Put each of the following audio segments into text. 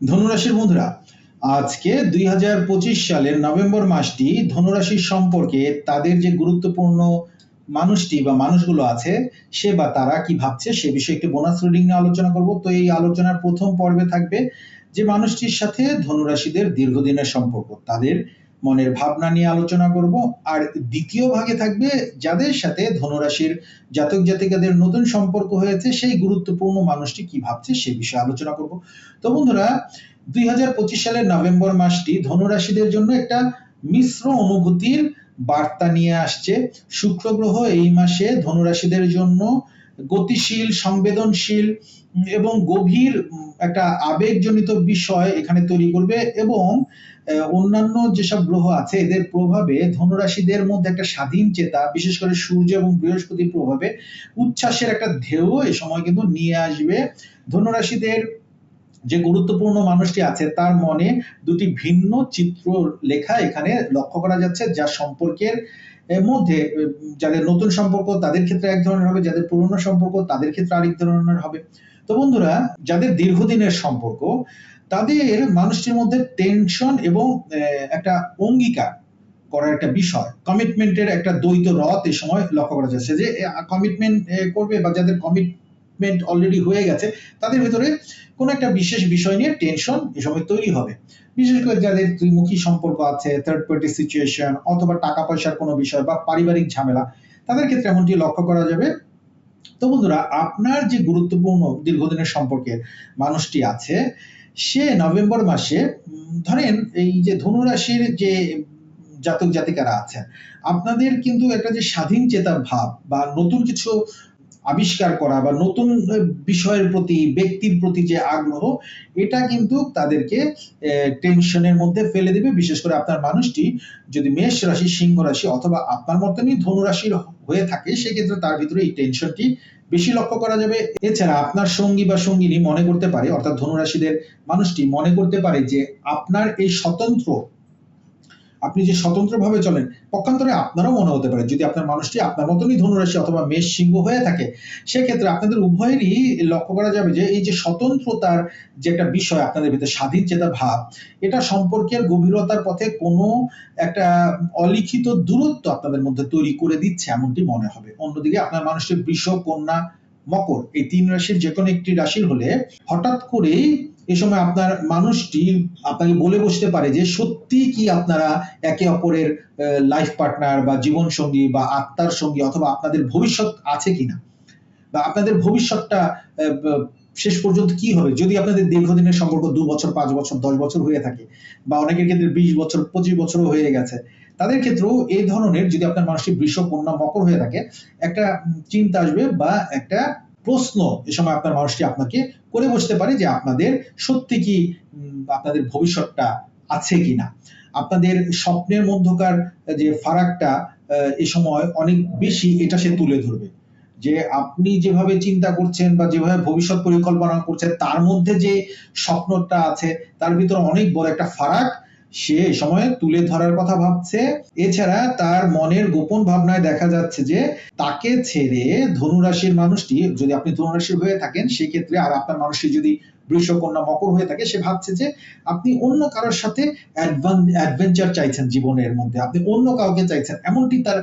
ধনুরাশির বন্ধুরা, আজকে দুই হাজার পঁচিশ সালের নভেম্বর মাসটি ধনুরাশির সম্পর্কে তাদের যে গুরুত্বপূর্ণ মানুষটি বা মানুষগুলো আছে, সে বা তারা কি ভাবছে সে বিষয়ে একটি বোনাস রিডিং নিয়ে আলোচনা করব। তো এই আলোচনার প্রথম পর্বে থাকবে যে মানুষটির সাথে ধনুরাশিদের দীর্ঘদিনের সম্পর্ক, তাদের মনের ভাবনা নিয়ে আলোচনা করব। আর দ্বিতীয় ভাগে থাকবে যাদের সাথে ধনুরাশির জাতক জাতিকাদের নতুন সম্পর্ক হয়েছে, সেই গুরুত্বপূর্ণ মানুষটি কি ভাবছে সে বিষয়ে আলোচনা করব। তো বন্ধুরা, দুই সালের নভেম্বর মাসটি ধনুরাশিদের জন্য একটা মিশ্র অনুভূতির বার্তা নিয়ে আসছে। শুক্র গ্রহ এই মাসে ধনুরাশিদের জন্য গতিশীল, সংবেদনশীল এবং গভীর একটা আবেগজনিত বিষয় এখানে তৈরি করবে এবং অন্যান্য যেসব গ্রহ আছে, এদের প্রভাবে ধনুরাশিদের মধ্যে একটা স্বাধীন চেতা, বিশেষ করে সূর্য এবং বৃহস্পতির প্রভাবে উচ্ছ্বাসের একটা ঢেউ এ সময় কিন্তু নিয়ে আসবে। ধনুরাশিদের যে গুরুত্বপূর্ণ মানুষটি আছে, তার মনে দুটি ভিন্ন চিত্র লেখা এখানে লক্ষ্য করা যাচ্ছে, যা সম্পর্কের মধ্যে যাদের নতুন সম্পর্ক তাদের ক্ষেত্রে এক ধরনের হবে, যাদের পুরনো সম্পর্ক তাদের ক্ষেত্রে আরেক ধরনের হবে। তো বন্ধুরা, যাদের দীর্ঘদিনের সম্পর্ক তাদের মানুষটির মধ্যে টেনশন এবং একটা অঙ্গীকার করার একটা বিষয়। কমিটমেন্টের একটা দ্বৈত রথ এই সময় লক্ষ্য করা যাচ্ছে যে কমিটমেন্ট করবে বা যাদের কমিটমেন্ট অলরেডি হয়ে গেছে, তাদের ভিতরে কোনো একটা বিশেষ বিষয় নিয়ে টেনশন এ সময় তৈরি হবে। বিশেষ করে যাদের ত্রিমুখী সম্পর্ক আছে থার্ড পার্টি সিচুয়েশন অথবা টাকা পয়সার কোনো বিষয় বা পারিবারিক ঝামেলা, তাদের ক্ষেত্রে এমনটি লক্ষ্য করা যাবে। তো বন্ধুরা, আপনার যে গুরুত্বপূর্ণ দীর্ঘদিনের সম্পর্কের মানুষটি আছে সে নভেম্বর মাসে ধরেন এই যে ধনুরাশির যে জাতক জাতিকারা আছেন, আপনাদের কিন্তু একটা যে স্বাধীন চেতা ভাব বা নতুন কিছু আবিষ্কার করা বা নতুন বিষয়ের প্রতি, ব্যক্তির প্রতি যে আগ্রহ, এটা কিন্তু তাদেরকে টেনশনের মধ্যে ফেলে দেবে। বিশেষ করে আপনার মানুষটি যদি মেষ রাশি, সিংহ রাশি অথবা আপনার মতনই ধনু রাশির হয়ে থাকে, সেক্ষেত্রে তার ভিতরে এই টেনশনটি বেশি লক্ষ্য করা যাবে। এছাড়া আপনার সঙ্গী বা সঙ্গিনী মনে করতে পারে, অর্থাৎ ধনুরাশিদের মানুষটি মনে করতে পারে যে আপনার এই স্বতন্ত্র আপনি যে স্বতন্ত্রভাবে চলেন, পক্ষান্তরে আপনারও মনে হতে পারে। যদি আপনার মানুষটি আপনার মতনই ধনুরাশি অথবা মেষ সিংহ হয়ে থাকে, সেক্ষেত্রে আপনাদের উভয়েরই লক্ষ্য করা যাবে যে, এই যে স্বতন্ত্রতার যে একটা বিষয় আপনাদের ভিতরে, স্বাধীন চেতা ভাব, এটা সম্পর্কের গভীরতার পথে কোনো একটা অলিখিত দূরত্ব আপনাদের মধ্যে তৈরি করে দিচ্ছে এমনটি মনে হবে। অন্যদিকে আপনার মানুষটি বৃষ কন্যা, মকর, এই তিন রাশির যে কোনো একটি রাশির হলে হঠাৎ করেই এ সময় আপনার মানুষটি আপনাকে বলে বসতে পারে যে সত্যি কি আপনারা একে অপরের লাইফ পার্টনার বা জীবন সঙ্গী বা আত্মার সঙ্গী অথবা আপনাদের ভবিষ্যৎ আছে কিনা? বা আপনাদের ভবিষ্যৎটা শেষ পর্যন্ত কি হবে? যদি আপনাদের দীর্ঘদিনের সম্পর্ক দু বছর, পাঁচ বছর, দশ বছর হয়ে থাকে বা অনেকের ক্ষেত্রে বিশ বছর, পঁচিশ বছরও হয়ে গেছে, তাদের ক্ষেত্রেও এই ধরনের যদি আপনার মানুষটি বৃষ কন্যা মকর হয়ে থাকে, একটা চিন্তা আসবে বা একটা প্রশ্ন এ সময় আপনার মানুষটি আপনাকে করে বসতে পারে যে আপনাদের সত্যি কি আপনাদের ভবিষ্যৎটা আছে কিনা। আপনাদের স্বপ্নের মধ্যকার যে ফারাকটা এ সময় অনেক বেশি এটা সে তুলে ধরবে। যে আপনি যেভাবে চিন্তা করছেন বা যেভাবে ভবিষ্যৎ পরিকল্পনা করছেন, তার মধ্যে যে স্বপ্নটা আছে, তার ভিতরে অনেক বড় একটা ফারাক সে সময় তুলে ধরার কথা ভাবছে। এছাড়া তার মনের গোপন ভাবনায় দেখা যাচ্ছে যে, তাকে ছেড়ে ধনুরাশির মানুষটি, যদি আপনি ধনুরাশির হয়ে থাকেন, সেক্ষেত্রে আর আপনার মানুষটি যদি বৃষকন্যা মকর হয়ে থাকে, সে ভাবছে যে, আপনি অন্য কারোর সাথে অ্যাডভেঞ্চার চাইছেন জীবনের মধ্যে। আপনি অন্য কাউকে চাইছেন। এমনটি তার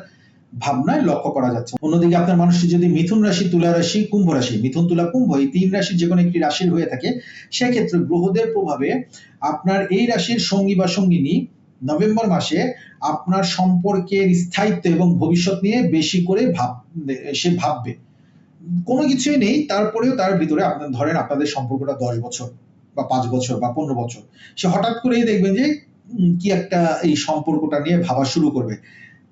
ভাবনায় লক্ষ্য করা যাচ্ছে। অন্যদিকে আপনার মানুষটি যদি মিথুন রাশি, তুলা রাশি, কুম্ভ রাশি, মিথুন, তুলা, কুম্ভ এই তিন রাশির যে কোনো একটি রাশির হয়ে থাকে, সেক্ষেত্রে গ্রহদের প্রভাবে আপনার এই রাশির সঙ্গী বা সঙ্গিনী নভেম্বর মাসে আপনার সম্পর্কের স্থায়িত্ব এবং ভবিষ্যৎ নিয়ে বেশি করে ভাব, সে ভাববে। কোনো কিছুই নেই, তারপরেও তার ভিতরে আপনার, ধরেন আপনাদের সম্পর্কটা দশ বছর বা পাঁচ বছর বা পনেরো বছর, সে হঠাৎ করেই দেখবেন যে কি একটা এই সম্পর্কটা নিয়ে ভাবা শুরু করবে।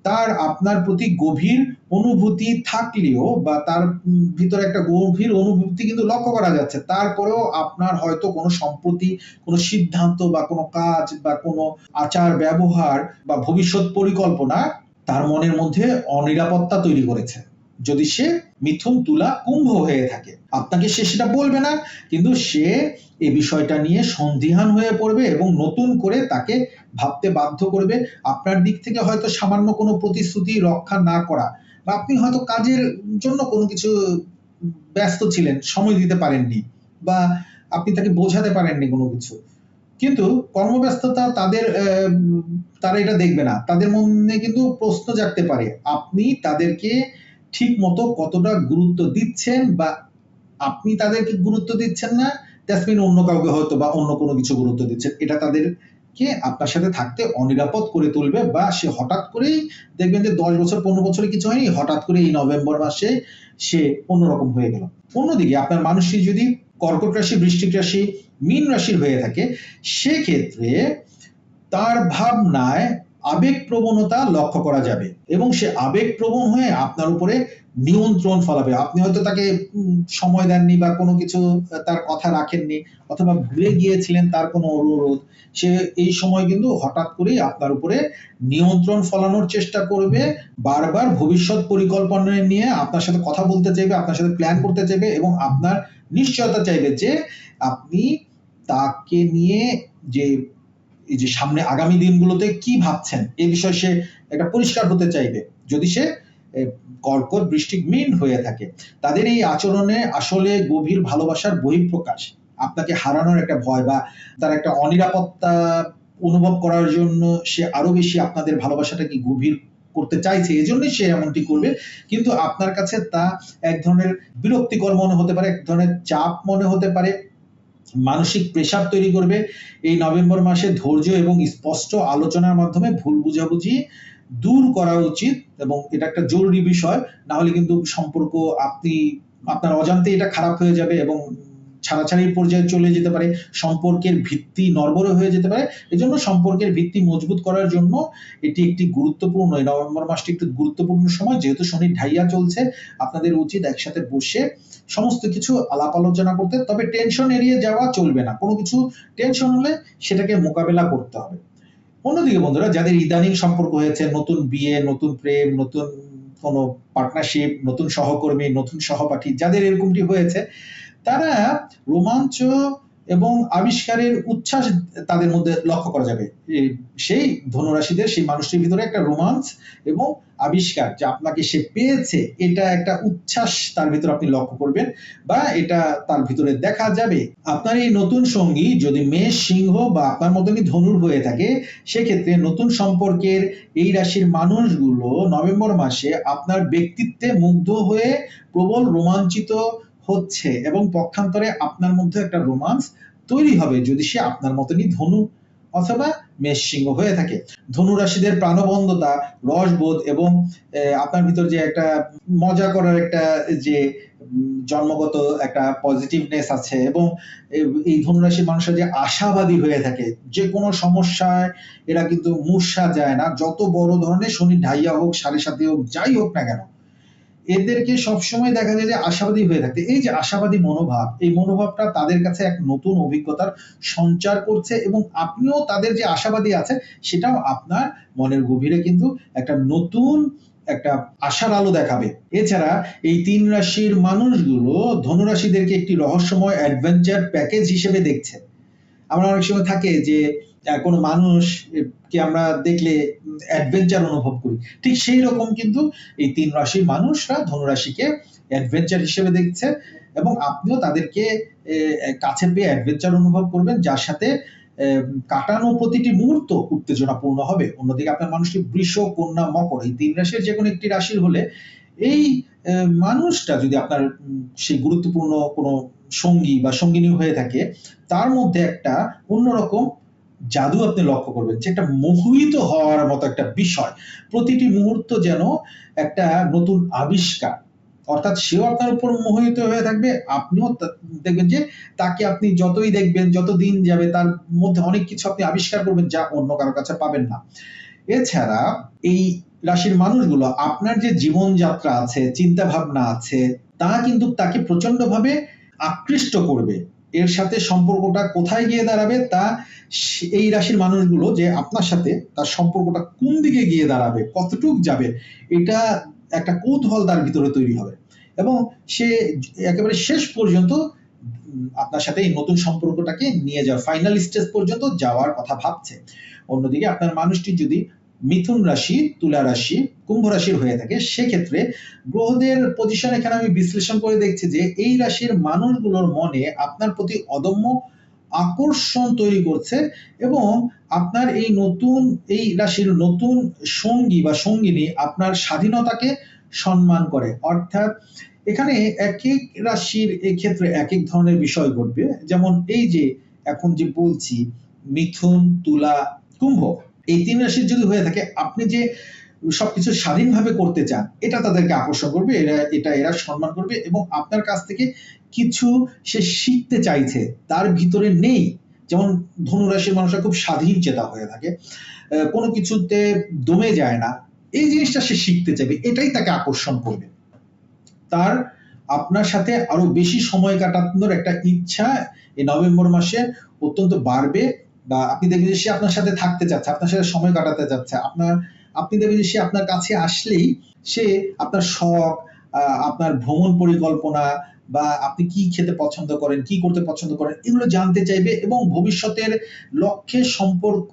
তার আপনার প্রতি গভীর অনুভূতি থাকলেও বা তার ভিতরে একটা গভীর অনুভূতি কিন্তু লক্ষ্য করা যাচ্ছে। তারপরেও আপনার হয়তো কোনো সম্প্রতি, কোনো সিদ্ধান্ত বা কোনো কাজ বা কোনো আচার ব্যবহার বা ভবিষ্যৎ পরিকল্পনা তার মনের মধ্যে অনিরাপত্তা তৈরি করেছে। যদি সে মিথুন তুলা কুম্ভ হয়ে থাকে, আপনাকে সে সেটা বলবে না, কিন্তু সে এই বিষয়টা নিয়ে সন্দিহান হয়ে পড়বে এবং নতুন করে তাকে ভাবতে বাধ্য করবে আপনার দিক থেকে হয়তো সামান্য কোনো প্রতিশ্রুতি রক্ষা না করা বা আপনি হয়তো কাজের জন্য কোনো কিছু ব্যস্ত ছিলেন, সময় দিতে পারেননি বা আপনি তাকে বোঝাতে পারেননি কোনো কিছু। কিন্তু কর্মব্যস্ততা তাদের তারা এটা দেখবে না। তাদের মনে কিন্তু প্রশ্ন জাগতে পারে, আপনি তাদেরকে ঠিক মতো কতটা গুরুত্ব দিচ্ছেন বা আপনি তাদেরকে গুরুত্ব দিচ্ছেন না? অন্য কাউকে হয়তো বা অন্য কোনো কিছু গুরুত্ব দিচ্ছেন। এটা তাদেরকে আপনার সাথে থাকতে অনিরাপদ করে তুলবে বা সে হঠাৎ করেই দেখবেন যে দশ বছর, পনেরো বছরে কিছু হয়নি, হঠাৎ করে এই নভেম্বর মাসে সে অন্যরকম হয়ে গেল। অন্যদিকে আপনার মানুষটি যদি কর্কট রাশি, বৃশ্চিক রাশি, মীন রাশির হয়ে থাকে, সেক্ষেত্রে তার ভাবনায় আবেগ প্রবণতা লক্ষ্য করা যাবে এবং সে আবেগ প্রবণ হয়ে আপনার উপরে নিয়ন্ত্রণ ফলাবে। আপনি হয়তো তাকে সময় দেননি বা কোনো কিছু তার কথা রাখেননি, অথবা ভুলে গিয়েছিলেন তার কোনো অনুরোধ, সে এই সময় কিন্তু হঠাৎ করেই আপনার উপরে নিয়ন্ত্রণ ফলানোর চেষ্টা করবে, বারবার ভবিষ্যৎ পরিকল্পনা নিয়ে আপনার সাথে কথা বলতে চাইবে, আপনার সাথে প্ল্যান করতে চাইবে এবং আপনার নিশ্চয়তা চাইবে যে আপনি তাকে নিয়ে যে, এই যে সামনে আগামী দিনগুলোতে কি ভাবছেন, এ বিষয়ে সে একটা পরিষ্কার হতে চাইবে। যদি সে কর্কট বৃষ্টিক মিন হয়ে থাকে। তাদের এই আচরণে আসলে গভীর ভালোবাসার বহিঃপ্রকাশ, আপনাকে হারানোর একটা ভয় বা তার একটা অনিরাপত্তা অনুভব করার জন্য সে আরও বেশি আপনাদের ভালোবাসাটাকে গভীর করতে চাইছে, এজন্যই সে এমনটি করবে। কিন্তু আপনার কাছে তা এক ধরনের বিরক্তিকর মনে হতে পারে, এক ধরনের চাপ মনে হতে পারে, মানসিক প্রেশার তৈরি করবে। এই নভেম্বর মাসে ধৈর্য এবং স্পষ্ট আলোচনার মাধ্যমে ভুল বুঝাবুঝি দূর করা উচিত এবং এটা একটা জরুরি বিষয় না হলে কিন্তু সম্পর্ক আপনি, আপনার অজান্তে এটা খারাপ হয়ে যাবে এবং ছাড়াছাড়ির পর্যায়ে চলে যেতে পারে, সম্পর্কের ভিত্তি নড়বড়ে হয়ে যেতে পারে। এজন্য সম্পর্কের ভিত্তি মজবুত করার জন্য এটি একটি গুরুত্বপূর্ণ নভেম্বর মাসটি একটি গুরুত্বপূর্ণ সময়, যেহেতু শনি ঢাইয়া চলছে, আপনাদের উচিত একসাথে বসে সমস্ত কিছু আলাপ আলোচনা করতে। তবে টেনশন এড়িয়ে যাওয়া চলবে না। কোনো কিছু টেনশন হলে সেটাকে মোকাবেলা করতে হবে। অন্যদিকে বন্ধুরা, যাদের ইদানিং সম্পর্ক হয়েছে, নতুন বিয়ে, নতুন প্রেম, নতুন কোনো পার্টনারশিপ নতুন সহকর্মী, নতুন সহপাঠী, যাদের এরকমটি হয়েছে, তারা রোমাঞ্চ এবং আবিষ্কারের উচ্ছ্বাস তাদের মধ্যে লক্ষ্য করা যাবে। সেই ধনুরাশিদের, সেই মানুষটির ভিতরে একটা রোমাঞ্চ এবং আবিষ্কার যে আপনাকে সে পেয়েছে। এটা একটা উচ্ছ্বাস তার ভিতরে আপনি লক্ষ্য করবেন বা এটা তার ভিতরে দেখা যাবে। আপনার এই নতুন সঙ্গী যদি মেষ সিংহ বা আপনার মতনই ধনুর হয়ে থাকে, সেক্ষেত্রে নতুন সম্পর্কের এই রাশির মানুষগুলো নভেম্বর মাসে আপনার ব্যক্তিত্বে মুগ্ধ হয়ে প্রবল রোমাঞ্চিত হচ্ছে এবং পক্ষান্তরে আপনার মধ্যে একটা রোমান্স তৈরি হবে যদি সে আপনার মতনই ধনু অথবা মেষ সিংহ হয়ে থাকে। ধনু রাশিদের প্রাণবন্ধতা, রসবোধ এবং আপনার ভিতর যে একটা মজা করার একটা যে জন্মগত একটা পজিটিভনেস আছে এবং এই ধনুরাশির মানুষের যে আশাবাদী হয়ে থাকে, যে কোনো সমস্যায় এরা কিন্তু মূর্ষা যায় না। যত বড় ধরনের শনি ঢাইয়া হোক, সাড়ে সাথে হোক, যাই হোক না কেন এদেরকে সবসময় দেখা যায় যে আশাবাদী হয়ে থাকতে। এই যে আশাবাদী মনোভাব, এই মনোভাবটা তাদের কাছে এক নতুন অভিজ্ঞতার সঞ্চার করছে এবং আপনিও তাদের যে আশাবাদী আছে, সেটাও আপনার মনের গভীরে কিন্তু একটা নতুন একটা আশার আলো দেখাবে। এছাড়া এই তিন রাশির মানুষগুলো ধনুরাশিদেরকে একটি রহস্যময় অ্যাডভেঞ্চার প্যাকেজ হিসেবে দেখছে। আমরা অনেক সময় থাকে যে কোনো মানুষ কে আমরা দেখলে অ্যাডভেঞ্চার অনুভব করি। ঠিক সেই রকম কিন্তু এই তিন রাশির মানুষরা ধনুরাশিকে অ্যাডভেঞ্চার হিসেবে দেখছে এবং আপনিও তাদেরকে কাছে পেয়ে অ্যাডভেঞ্চার অনুভব করবেন, যার সাথে কাটানো প্রতিটি মুহূর্ত উত্তেজনাপূর্ণ হবে। অন্যদিকে আপনার মানুষটি বৃষ, কন্যা, মকর এই তিন রাশির যে কোনো একটি রাশির হলে এই মানুষটা যদি আপনার সেই গুরুত্বপূর্ণ কোনো সঙ্গী বা সঙ্গিনী হয়ে থাকে, তার মধ্যে একটা অন্যরকম জাদু আপনি লক্ষ্য করবেন যে একটা মোহিত হওয়ার মতো একটা বিষয়। প্রতিটি মুহূর্ত যেন একটা নতুন আবিষ্কার। অর্থাৎ সেও আপনার উপর মোহিত হয়ে থাকবে, আপনিও দেখবেন যে তাকে আপনি যতই দেখবেন যত দিন যাবে, তার মধ্যে অনেক কিছু আপনি আবিষ্কার করবেন যা অন্য কারও কাছে পাবেন না। এছাড়া এই রাশির মানুষগুলো, আপনার যে জীবনযাত্রা আছে চিন্তা ভাবনা আছে, তা কিন্তু তাকে প্রচন্ডভাবে আকৃষ্ট করবে। এর সাথে সম্পর্কটা কোথায় গিয়ে দাঁড়াবে তা এই রাশির মানুষগুলো যে আপনার সাথে তার সম্পর্কটা কোন দিকে গিয়ে দাঁড়াবে, কতটুক যাবে, এটা একটা কৌতূহল তার ভিতরে তৈরি হবে। এবং সে একেবারে শেষ পর্যন্ত আপনার সাথে এই নতুন সম্পর্কটাকে নিয়ে যাওয়ার ফাইনাল স্টেজ পর্যন্ত যাওয়ার কথা ভাবছে। অন্যদিকে আপনার মানুষটি যদি মিথুন রাশি, তুলা রাশি, কুম্ভ রাশির হয়ে থাকে। সেক্ষেত্রে গ্রহদের পজিশন এখানে আমি বিশ্লেষণ করে দেখছি যে এই রাশির মানুষগুলোর মনে আপনার প্রতি অদম্য আকর্ষণ তৈরি করছে এবং আপনার এই নতুন, এই রাশির নতুন সঙ্গী বা সঙ্গিনী আপনার স্বাধীনতাকে সম্মান করে। অর্থাৎ এখানে এক এক রাশির এই ক্ষেত্রে এক এক ধরনের বিষয় ঘটবে। যেমন এই যে এখন যে বলছি, মিথুন, তুলা, কুম্ভ। এই তিন রাশির যদি হয়ে থাকে, আপনি যে সবকিছু স্বাধীনভাবে করতে চান, এটা তাদেরকে আকর্ষণ করবে, এরা, এটা এরা সম্মান করবে এবং আপনার কাছ থেকে কিছু সে শিখতে চাইছে, তার ভিতরে নেই। যেমন ধনুরাশির মানুষরা খুব স্বাধীন চেতা হয়ে থাকে কোনো কিছুতে দমে যায় না, এই জিনিসটা সে শিখতে চাইবে, এটাই তাকে আকর্ষণ করবে। তার আপনার সাথে আরও বেশি সময় কাটানোর একটা ইচ্ছা, এই নভেম্বর মাসে অত্যন্ত বাড়বে বা আপনি দেখবেন যে সে আপনার সাথে থাকতে চাচ্ছে, আপনার সাথে সময় কাটাতে চাচ্ছে, আপনার, আপনি দেখবেন যে সে আপনার কাছে আসলেই সে আপনার শখ আপনার ভ্রমণ পরিকল্পনা বা আপনি কি খেতে পছন্দ করেন, কি করতে পছন্দ করেন, এগুলো জানতে চাইবে এবং ভবিষ্যতের লক্ষ্যের সম্পর্ক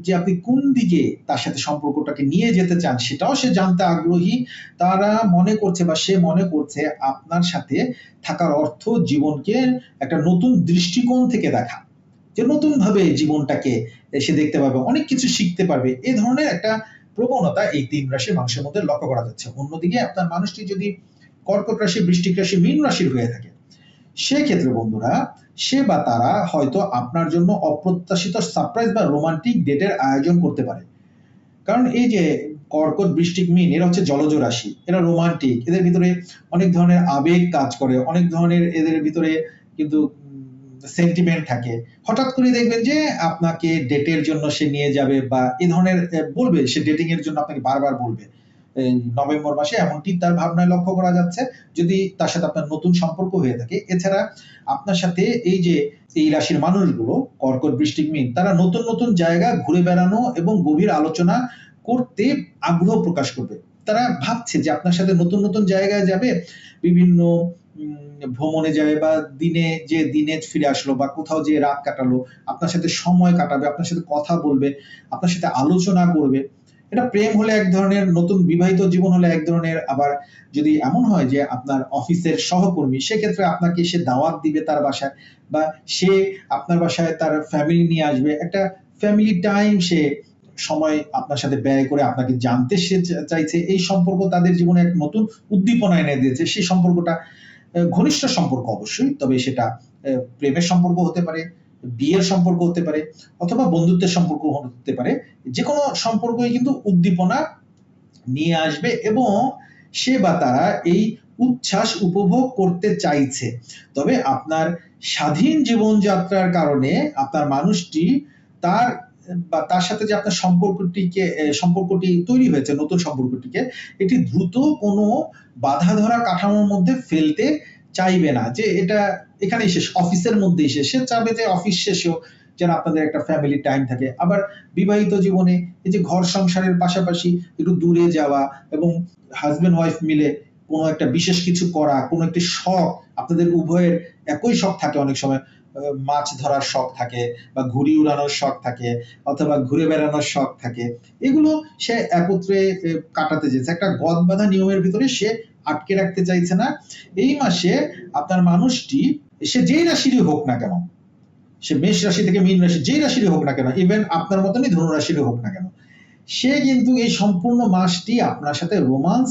যে আপনি কোন দিকে তার সাথে সম্পর্কটাকে নিয়ে যেতে চান সেটাও সে জানতে আগ্রহী। তারা মনে করছে বা সে মনে করছে আপনার সাথে থাকার অর্থ জীবনকে একটা নতুন দৃষ্টিকোণ থেকে দেখা। যে নতুন ভাবে জীবনটাকে সে দেখতে পারবে, অনেক কিছু শিখতে পারবে এই ধরনের একটা প্রবণতা এই তিন রাশির মানুষের মধ্যে লক্ষ্য করা যাচ্ছে। অন্যদিকে আপনার মানুষটি যদি কর্কট রাশি বৃষ্টিক রাশি, মীন রাশির হয়ে থাকে, সেক্ষেত্রে বন্ধুরা, সে বা তারা হয়তো আপনার জন্য অপ্রত্যাশিত সারপ্রাইজ বা রোমান্টিক ডেটের আয়োজন করতে পারে। কারণ এই যে কর্কট বৃষ্টিক মিন, এরা হচ্ছে জলজ রাশি, এরা রোমান্টিক এদের ভিতরে অনেক ধরনের আবেগ কাজ করে, অনেক ধরনের এদের ভিতরে কিন্তু সেন্টিমেন্ট থাকে। হঠাৎ করে দেখবেন যে আপনাকে ডেটের জন্য সে নিয়ে যাবে বা এই ধরনের বলবে, সে ডেটিং এর জন্য আপনাকে বারবার বলবে। নভেম্বর মাসে এমনটি তার ভাবনায় লক্ষ্য করা যাচ্ছে। যদি তার সাথে আপনার নতুন সম্পর্ক হয়ে থাকে, এছাড়া আপনার সাথে এই যে এই রাশির মানুষগুলো, কর্কট বৃষ্টিক মিন, তারা নতুন নতুন জায়গা ঘুরে বেড়ানো এবং গভীর আলোচনা করতে আগ্রহ প্রকাশ করবে। তারা ভাবছে যে আপনার সাথে নতুন নতুন জায়গায় যাবে, বিভিন্ন ভ্রমণে যাবে বা দিনে যে দিনে ফিরে আসলো বা কোথাও যে রাত কাটালো, আপনার সাথে সময় কাটাবে, আপনার সাথে কথা বলবে, আপনার সাথে আলোচনা করবে, এটা প্রেম হলে এক ধরনের, নতুন বিবাহিত জীবন হলে এক ধরনের, আবার যদি এমন হয় যে আপনার অফিসের সহকর্মী, সেক্ষেত্রে আপনাকে সে দাওয়াত দিবে তার বাসায় বা সে আপনার বাসায় তার ফ্যামিলি নিয়ে আসবে। একটা ফ্যামিলি টাইম সে সময় আপনার সাথে ব্যয় করে আপনাকে জানতে সে চাইছে। এই সম্পর্ক তাদের জীবনে এক নতুন উদ্দীপনা এনে দিয়েছে। সেই সম্পর্কটা ঘনিষ্ঠ সম্পর্ক অবশ্যই, তবে সেটা প্রেমের সম্পর্ক হতে পারে, বিয়ের সম্পর্ক হতে পারে, অথবা বন্ধুত্বের সম্পর্ক হতে পারে যে কোনো সম্পর্কই কিন্তু উদ্দীপনা নিয়ে আসবে এবং সে বা তারা এই উচ্ছ্বাস উপভোগ করতে চাইছে। তবে আপনার স্বাধীন জীবনযাত্রার কারণে আপনার মানুষটি তার বা তার সাথে যে আপনার সম্পর্কটিকে সম্পর্কটি তৈরি হয়েছে, নতুন সম্পর্কটিকে, এটি দ্রুত কোনো বাধা ধরা কাঠামোর মধ্যে ফেলতে চাইবে না। যে এটা এখানেই শেষ, অফিসের মধ্যেই শেষ। সে চাবে যে অফিস শেষেও যেন আপনাদের একটা ফ্যামিলি টাইম থাকে। আবার বিবাহিত জীবনে এই যে ঘর সংসারের পাশাপাশি একটু দূরে যাওয়া এবং হাজবেন্ড ওয়াইফ মিলে কোনো একটা বিশেষ কিছু করা, কোনো একটি শখ, আপনাদের উভয়ের একই শখ থাকে অনেক সময়। মাছ ধরার শখ থাকে বা ঘুড়ি উড়ানোর শখ থাকে অথবা ঘুরে বেড়ানোর শখ থাকে। এগুলো সে একত্রে কাটাতে চাইছে। একটা গদ বাঁধা নিয়মের ভিতরে সে আটকে রাখতে চাইছে না। এই মাসে আপনার মানুষটি, সে যেই রাশিরই হোক না কেন, সে মেষ রাশি থেকে মীন রাশি, যেই রাশিরই হোক না কেন ইভেন আপনার মতনই ধনু রাশিরই হোক না কেন, সে কিন্তু এই সম্পূর্ণ মাসটি আপনার সাথে রোমান্স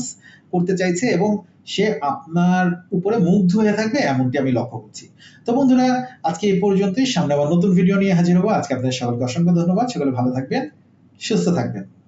করতে চাইছে এবং সে আপনার উপরে মুগ্ধ হয়ে থাকবে, এমনটি আমি লক্ষ্য করছি। তো বন্ধুরা, আজকে এই পর্যন্তই। সামনে আবার নতুন ভিডিও নিয়ে হাজির হব। আজকে আপনাদের সকলকে অসংখ্য ধন্যবাদ। সকলে ভালো থাকবেন, সুস্থ থাকবেন।